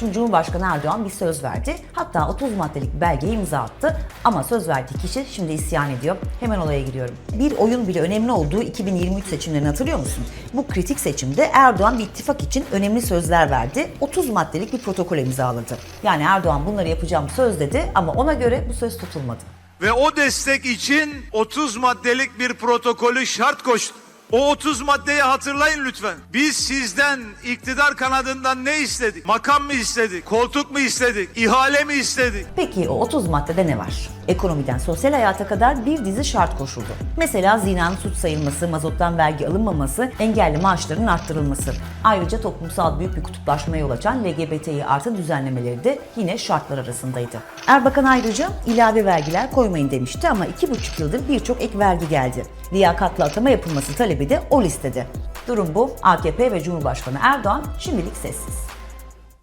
Şimdi Cumhurbaşkanı Erdoğan bir söz verdi. Hatta 30 maddelik belgeyi imza attı. Ama söz verdiği kişi şimdi isyan ediyor. Hemen olaya giriyorum. Bir oyun bile önemli olduğu 2023 seçimlerini hatırlıyor musun? Bu kritik seçimde Erdoğan bir ittifak için önemli sözler verdi. 30 maddelik bir protokol imzaladı. Yani Erdoğan bunları yapacağım söz dedi ama ona göre bu söz tutulmadı. Ve o destek için 30 maddelik bir protokolü şart koştu. O 30 maddeyi hatırlayın lütfen. Biz sizden iktidar kanadından ne istedik? Makam mı istedik? Koltuk mu istedik? İhale mi istedik? Peki o 30 maddede ne var? Ekonomiden sosyal hayata kadar bir dizi şart koşuldu. Mesela zinanın suç sayılması, mazottan vergi alınmaması, engelli maaşların arttırılması. Ayrıca toplumsal büyük bir kutuplaşmaya yol açan LGBTİ artı düzenlemeleri de yine şartlar arasındaydı. Erbakan ayrıca ilave vergiler koymayın demişti ama 2,5 yıldır birçok ek vergi geldi. Liyakatlı atama yapılması talebi de o listede. Durum bu. AKP ve Cumhurbaşkanı Erdoğan şimdilik sessiz.